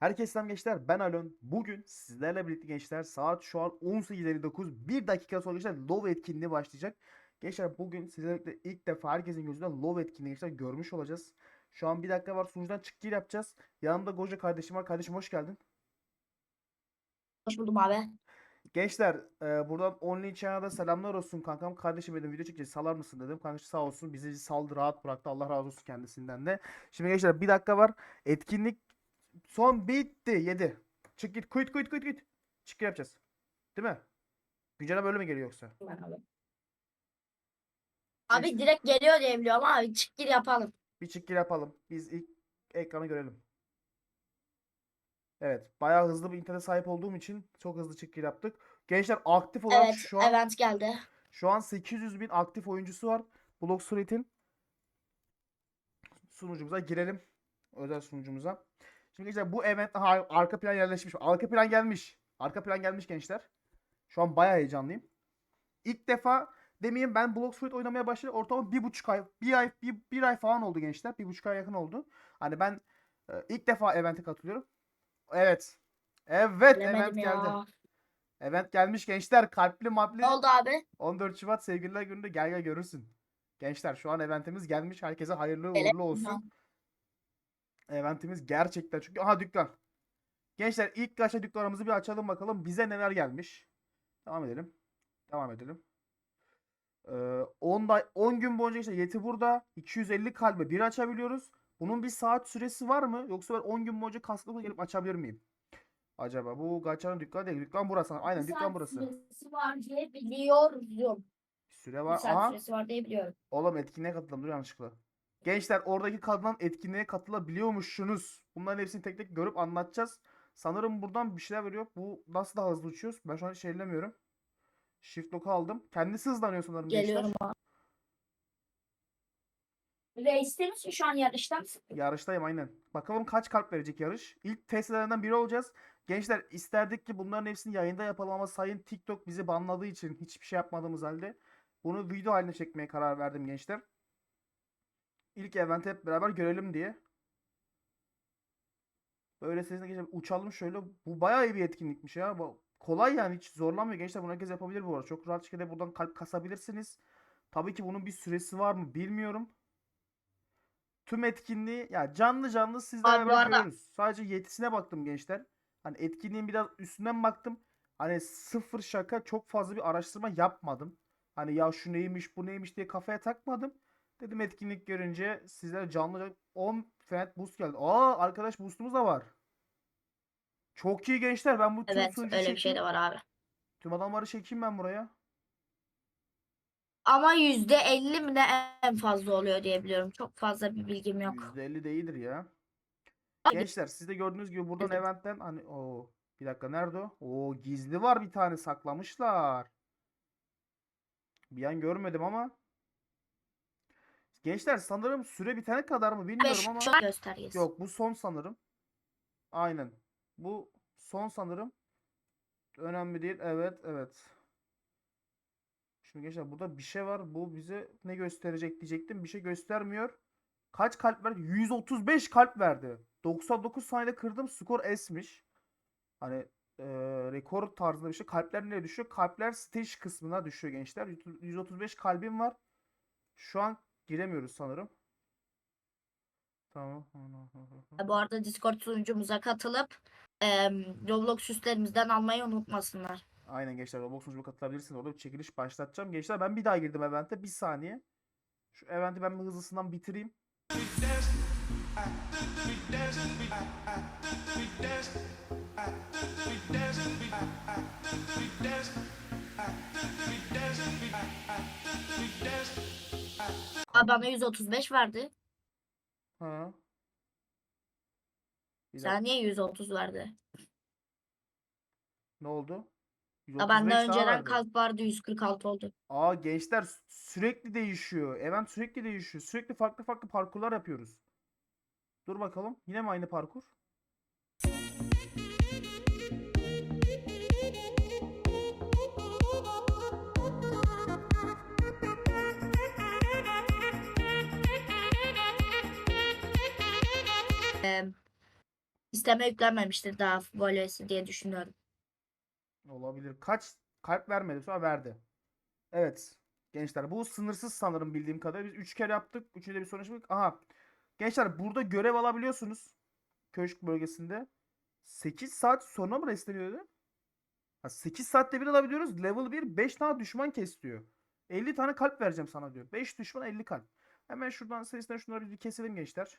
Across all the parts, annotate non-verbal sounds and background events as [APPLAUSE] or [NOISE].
Herkese selam gençler ben Alon. Bugün sizlerle birlikte gençler saat şu an 18.59 1 dakika sonra gençler LoL etkinliği başlayacak. Gençler bugün sizlerle birlikte ilk defa herkesin gözünde LoL etkinliği gençler görmüş olacağız. Şu an bir dakika var sunucudan çık gir yapacağız. Yanımda Goja kardeşim var. Kardeşim hoş geldin. Hoş buldum abi. Gençler e, buradan Only Channel'da selamlar olsun kankam. Kardeşim dedim video çekeceğiz salar mısın dedim. Kanka sağ olsun bizi saldı rahat bıraktı. Allah razı olsun kendisinden de. Şimdi gençler bir dakika var. Etkinlik son bitti. 7. Çık git quit quit quit quit. Çık yapacağız. Değil mi? Güncelleme böyle mi geliyor yoksa? Ben abi. Abi direkt geliyor diye biliyorum abi. Çık gir yapalım. Bir çık gir yapalım. Biz ilk ekranı görelim. Evet. Bayağı hızlı bir internete sahip olduğum için çok hızlı çık gir yaptık. Gençler aktif olarak Evet, şu an event geldi. Şu an 800 bin aktif oyuncusu var. Bloxfruit'in sunucumuza girelim. Özel sunucumuza. Şimdi gençler bu event Aha, arka plan yerleşmiş. Arka plan gelmiş. Arka plan gelmiş gençler. Şu an bayağı heyecanlıyım. İlk defa demeyeyim ben Bloxfruit oynamaya başladım. Ortalama bir buçuk ay, bir ay, bir, bir ay falan oldu gençler. Bir buçuk ay yakın oldu. Hani ben e, ilk defa event'e katılıyorum. Evet. Evet Bilemedim event ya. geldi. Event gelmiş gençler. Kalpli mapli. Ne oldu abi? 14 Şubat sevgililer gününde gel gel görürsün. Gençler şu an eventimiz gelmiş. Herkese hayırlı uğurlu olsun. Eventimiz gerçekten çünkü aha dükkan. Gençler ilk kaçta dükkanımızı bir açalım bakalım bize neler gelmiş. Devam edelim. Devam edelim. Ee, 10 da 10 gün boyunca işte Yeti burada 250 kalbe bir açabiliyoruz. Bunun bir saat süresi var mı? Yoksa ben 10 gün boyunca kasıtlı gelip açabilir miyim? Acaba bu Gaçan'ın dükkanı değil. Dükkan burası. Aynen Bir dükkan burası. süresi var diye biliyorum. Süre Bir var. saat Aha. süresi var diye biliyorum. Oğlum etkinliğe katıldım dur yanlışlıkla. Gençler oradaki katılan etkinliğe katılabiliyormuşsunuz. Bunların hepsini tek tek görüp anlatacağız. Sanırım buradan bir şeyler veriyor. Bu nasıl daha hızlı uçuyoruz? Ben şu an hiç ellemiyorum. Shift lock'u aldım. Kendisi hızlanıyor sanırım Geliyorum gençler. abi. Reis'te misin şu an yarışta mısın? Yarıştayım aynen. Bakalım kaç kalp verecek yarış. İlk test edenlerden biri olacağız. Gençler isterdik ki bunların hepsini yayında yapalım ama sayın TikTok bizi banladığı için hiçbir şey yapmadığımız halde bunu video haline çekmeye karar verdim gençler. İlk event hep beraber görelim diye. Böyle sesine geçelim. Uçalım şöyle. Bu bayağı iyi bir etkinlikmiş ya. Bu kolay yani hiç zorlanmıyor gençler. Bunu herkes yapabilir bu arada. Çok rahat şekilde buradan kalp kasabilirsiniz. Tabii ki bunun bir süresi var mı bilmiyorum. Tüm etkinliği ya canlı canlı sizlerle beraber arada- görüyoruz. Sadece yetisine baktım gençler. Hani etkinliğin biraz üstünden baktım. Hani sıfır şaka çok fazla bir araştırma yapmadım. Hani ya şu neymiş bu neymiş diye kafaya takmadım. Dedim etkinlik görünce sizlere canlı 10 Fent boost geldi. Aa arkadaş boostumuz da var. Çok iyi gençler. Ben bu tüm Evet sunucu öyle bir şey çekeyim. de var abi. Tüm adamları çekeyim ben buraya. Ama yüzde elli mi ne en fazla oluyor diye biliyorum. Çok fazla bir bilgim yok. %50 değildir ya. Gençler siz de gördüğünüz gibi buradan Evet. eventten hani o bir dakika nerede o? Oo gizli var bir tane saklamışlar. Bir an görmedim ama. Gençler sanırım süre bitene kadar mı bilmiyorum ama. göstergesi. Yok bu son sanırım. Aynen. Bu son sanırım. Önemli değil. Evet, evet. Şimdi gençler burada bir şey var. Bu bize ne gösterecek diyecektim. Bir şey göstermiyor. Kaç kalp verdi? 135 kalp verdi. 99 saniyede kırdım. Skor S'miş. Hani eee, rekor tarzında bir şey. Kalpler nereye düşüyor? Kalpler stage kısmına düşüyor gençler. 135 kalbim var. Şu an giremiyoruz sanırım. Tamam. Bu arada Discord sunucumuza katılıp em, Roblox süslerimizden almayı unutmasınlar. Aynen gençler Roblox sunucuma katılabilirsiniz. Orada bir çekiliş başlatacağım. Gençler ben bir daha girdim evente. Bir saniye. Şu eventi ben bir hızlısından bitireyim. Abi bana 135 verdi. Ha. Bir dakika. Sen niye 130 verdi? Ne oldu? Bende 135 daha önceden verdi. kalp vardı 146 oldu. Aa gençler sü- sürekli değişiyor. Event sürekli değişiyor. Sürekli farklı farklı parkurlar yapıyoruz. Dur bakalım. Yine mi aynı parkur? Sisteme yüklenmemiştir daha böylesi diye düşünüyorum. Olabilir. Kaç kalp vermedi sonra verdi. Evet. Gençler bu sınırsız sanırım bildiğim kadarıyla. Biz 3 kere yaptık. Üçünde bir sonuç bulduk. Aha. Gençler burada görev alabiliyorsunuz. Köşk bölgesinde. 8 saat sonra mı restleniyordu? Ha, 8 saatte bir alabiliyoruz. Level 1 5 tane düşman kes diyor. 50 tane kalp vereceğim sana diyor. 5 düşman 50 kalp. Hemen şuradan serisinden şunları bir keselim gençler.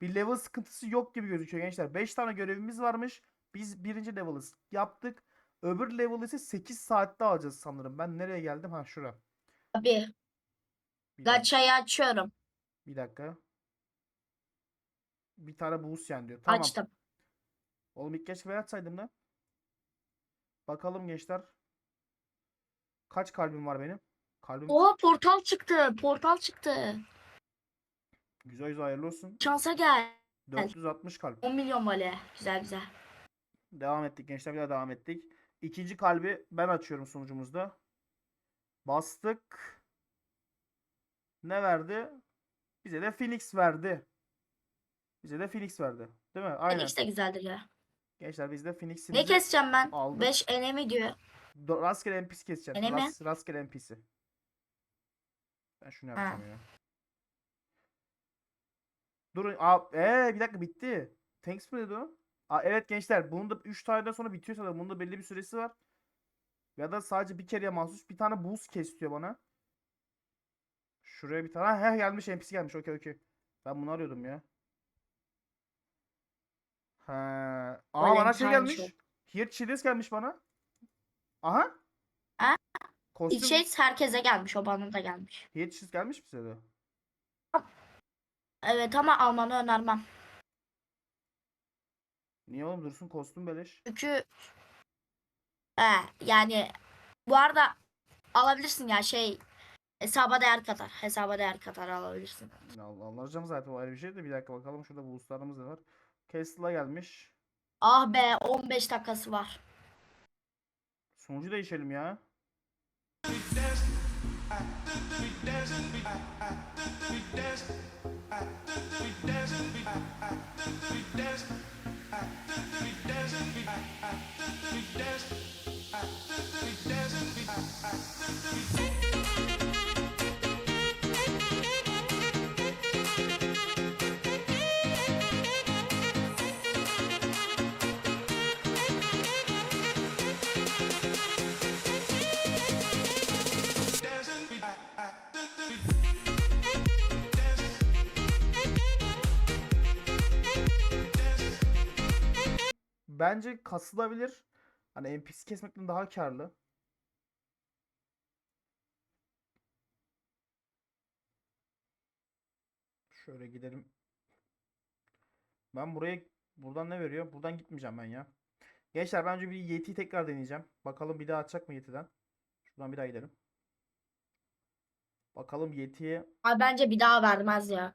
Bir level sıkıntısı yok gibi gözüküyor gençler. 5 tane görevimiz varmış. Biz birinci level'ı yaptık. Öbür level ise 8 saatte alacağız sanırım. Ben nereye geldim? Ha şura. Abi Bir gaçayı açıyorum. Bir dakika. Bir tane boost yen diyor. Tamam. Açtım. Oğlum ilk keşke ben açsaydım lan. Bakalım gençler. Kaç kalbim var benim? Kalbim Oha portal çıktı. Portal çıktı. güzel güzel hayırlı olsun. Şansa gel. 460 kalp. 10 milyon böyle. Güzel güzel. Devam ettik gençler bir daha devam ettik. İkinci kalbi ben açıyorum sonucumuzda. Bastık. Ne verdi? Bize de Phoenix verdi. Bize de Phoenix verdi. Değil mi? Aynen. Phoenix de güzeldir ya. Gençler biz de Ne Phoenix'imizi keseceğim ben? aldık. 5 enemi diyor. Do- rastgele NPC keseceğim. Öyle mi? Ras- rastgele NPC. Ben şunu Ha. yapacağım ya. Durun. Aa, ee, bir dakika bitti. Thanks mi dedi o? Aa, evet gençler bunun da 3 taneden sonra bitiyor sanırım. Bunun da belli bir süresi var. Ya da sadece bir kereye mahsus bir tane boost kes diyor bana. Şuraya bir tane. Heh gelmiş NPC gelmiş. Okey okey. Ben bunu arıyordum ya. Ha. Aa bana şey gelmiş. Show. Here Chili's gelmiş bana. Aha. Ha? Kostüm. Şey herkese gelmiş. O bana da gelmiş. Here Chili's gelmiş bize de. Evet ama almanı önermem. Niye oğlum dursun kostüm beleş. Çünkü he, yani bu arada alabilirsin ya şey hesaba değer katar. Hesaba değer katar alabilirsin. Ya Allah alacağım zaten o ayrı bir şey de bir dakika bakalım şurada boostlarımız da var. Kesla gelmiş. Ah be 15 dakikası var. Sonucu değişelim ya. Bence kasılabilir. Hani NPC kesmekten daha karlı. Şöyle gidelim. Ben buraya buradan ne veriyor? Buradan gitmeyeceğim ben ya. Gençler bence bir Yeti'yi tekrar deneyeceğim. Bakalım bir daha açacak mı Yeti'den? Şuradan bir daha gidelim. Bakalım Yeti'ye Abi bence bir daha vermez ya.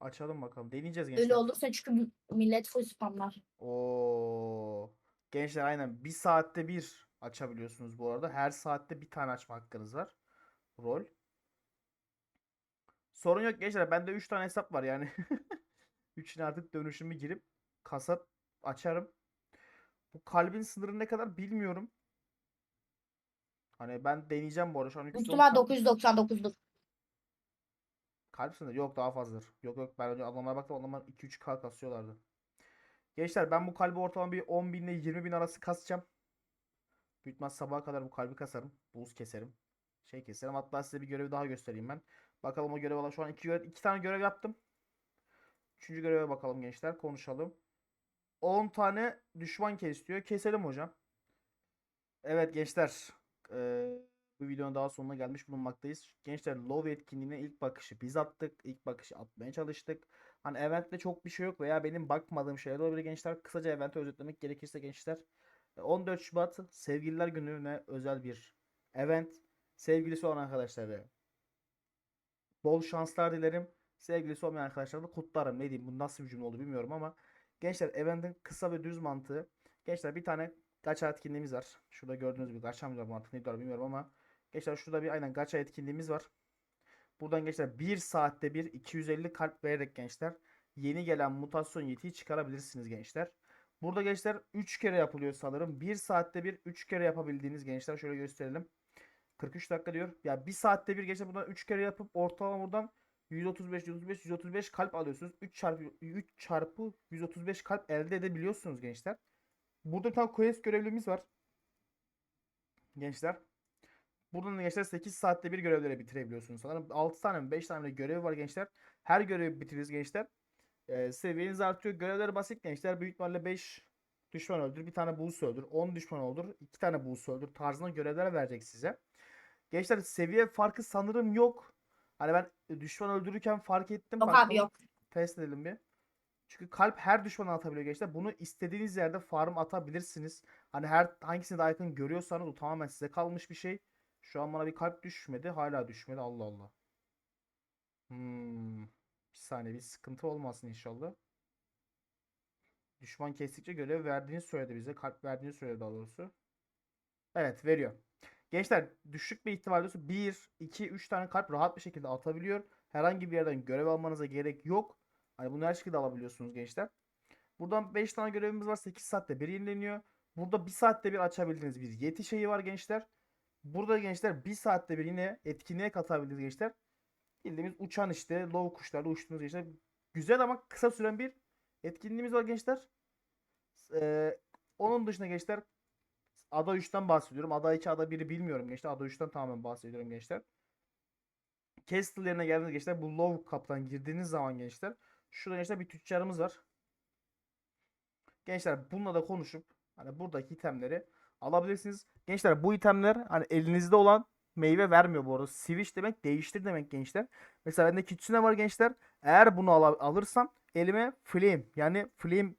Açalım bakalım. Deneyeceğiz gençler. Öyle olursa çünkü millet full spamlar. Oo. Gençler aynen bir saatte bir açabiliyorsunuz bu arada. Her saatte bir tane açma hakkınız var. Rol. Sorun yok gençler. Bende 3 tane hesap var yani. [LAUGHS] Üçüne artık dönüşümü girip kasap açarım. Bu kalbin sınırı ne kadar bilmiyorum. Hani ben deneyeceğim bu arada. Şu an 310 Üstüme kalp- 999'dur. Kalp sınırı yok daha fazladır. Yok yok ben önce adamlara baktım adamlar 2-3k kasıyorlardı. Gençler ben bu kalbi ortalama bir 10 bin ile 20 bin arası kasacağım. Büyütmez sabaha kadar bu kalbi kasarım. Buz keserim. Şey keserim. Hatta size bir görevi daha göstereyim ben. Bakalım o görev olan şu an iki, görev, iki tane görev yaptım. Üçüncü göreve bakalım gençler. Konuşalım. 10 tane düşman kes diyor. Keselim hocam. Evet gençler. eee, bu videonun daha sonuna gelmiş bulunmaktayız. Gençler Love etkinliğine ilk bakışı biz attık. İlk bakışı atmaya çalıştık. Hani eventte çok bir şey yok veya benim bakmadığım şeyler olabilir gençler. Kısaca eventi özetlemek gerekirse gençler. e, 14 Şubat Sevgililer Günü'ne özel bir event. Sevgilisi olan arkadaşlara bol şanslar dilerim. Sevgilisi olmayan arkadaşlara da kutlarım. Ne diyeyim bu nasıl bir cümle oldu bilmiyorum ama. Gençler eventin kısa ve düz mantığı. Gençler bir tane gacha etkinliğimiz var. Şurada gördüğünüz gibi gacha mı var var bilmiyorum ama gençler şurada bir aynen gacha etkinliğimiz var. Buradan gençler 1 saatte bir 250 kalp vererek gençler yeni gelen mutasyon yetiyi çıkarabilirsiniz gençler. Burada gençler 3 kere yapılıyor sanırım. 1 saatte bir 3 kere yapabildiğiniz gençler şöyle gösterelim. 43 dakika diyor. Ya 1 saatte bir gençler buradan 3 kere yapıp ortalama buradan 135 135 135 kalp alıyorsunuz. 3 çarpı 3 çarpı 135 kalp elde edebiliyorsunuz gençler. Burada bir tane quest görevlimiz var. Gençler. Buradan da gençler 8 saatte bir görevleri bitirebiliyorsunuz. Sanırım 6 tane mi 5 tane mi görevi var gençler. Her görevi bitiririz gençler. Ee, seviyeniz artıyor. Görevler basit gençler. Büyük ihtimalle 5 düşman öldür. Bir tane boss öldür. 10 düşman öldür. 2 tane boss öldür. Tarzında görevler verecek size. Gençler seviye farkı sanırım yok. Hani ben düşman öldürürken fark ettim. Yok abi yok. Test edelim bir. Çünkü kalp her düşmana atabiliyor gençler. Bunu istediğiniz yerde farm atabilirsiniz. Hani her hangisini daha yakın görüyorsanız o tamamen size kalmış bir şey. Şu an bana bir kalp düşmedi. Hala düşmedi. Allah Allah. Hmm. Bir saniye bir sıkıntı olmasın inşallah. Düşman kestikçe görev verdiğini söyledi bize. Kalp verdiğini söyledi daha doğrusu. Evet veriyor. Gençler düşük bir ihtimalle 1, 2, 3 tane kalp rahat bir şekilde atabiliyor. Herhangi bir yerden görev almanıza gerek yok. Hani bunu her şekilde alabiliyorsunuz gençler. Buradan 5 tane görevimiz var. 8 saatte bir yenileniyor. Burada 1 saatte bir açabildiğiniz bir yeti şeyi var gençler. Burada gençler 1 saatte bir yine etkinliğe katabildiğiniz gençler. Bildiğimiz uçan işte low kuşlarda uçtuğunuz gençler. Güzel ama kısa süren bir etkinliğimiz var gençler. Ee, onun dışında gençler Ada 3'ten bahsediyorum. Ada 2, Ada 1'i bilmiyorum gençler. Ada 3'ten tamamen bahsediyorum gençler. Castle yerine geldiğiniz gençler bu low kaptan girdiğiniz zaman gençler şurada gençler bir tüccarımız var. Gençler bununla da konuşup hani buradaki itemleri alabilirsiniz. Gençler bu itemler hani elinizde olan meyve vermiyor bu arada. Switch demek değiştir demek gençler. Mesela bende kitsune var gençler. Eğer bunu al- alırsam elime flame yani flame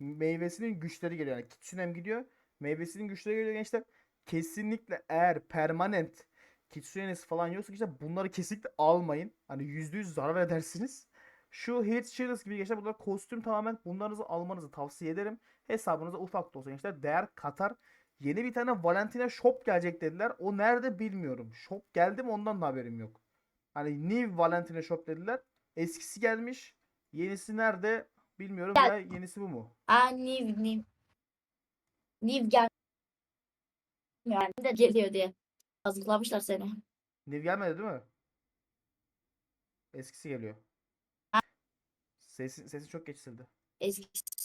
meyvesinin güçleri geliyor. Yani kitsune'm gidiyor. Meyvesinin güçleri geliyor gençler. Kesinlikle eğer permanent kitsune'niz falan yoksa gençler bunları kesinlikle almayın. Hani %100 zarar edersiniz. Şu Heat Shields gibi gençler bunlar kostüm tamamen bunlarınızı almanızı tavsiye ederim. Hesabınıza ufak da olsa gençler değer katar. Yeni bir tane Valentina Shop gelecek dediler. O nerede bilmiyorum. Shop geldi mi ondan da haberim yok. Hani New Valentina Shop dediler. Eskisi gelmiş. Yenisi nerede bilmiyorum. Gel. Ya yenisi bu mu? Aa Niv Niv. Niv gel. Yani de geliyor diye. Hazırlamışlar seni. New gelmedi değil mi? Eskisi geliyor. Sesi, sesi çok geçsildi. Eskisi.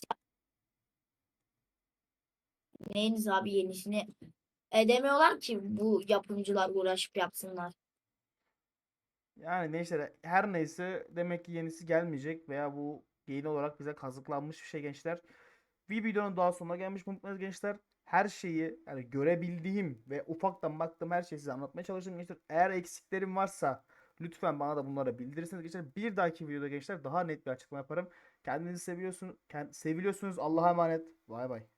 Neyiniz abi yenisini edemiyorlar ki bu yapımcılar uğraşıp yapsınlar. Yani neyse her neyse demek ki yenisi gelmeyecek veya bu yeni olarak bize kazıklanmış bir şey gençler. Bir videonun daha sonuna gelmiş bulunmaktayız gençler. Her şeyi yani görebildiğim ve ufaktan baktığım her şeyi size anlatmaya çalıştım gençler. Eğer eksiklerim varsa lütfen bana da bunları bildirirseniz gençler. Bir dahaki videoda gençler daha net bir açıklama yaparım. Kendinizi seviyorsun, kend- seviliyorsunuz. Allah'a emanet. Bay bay.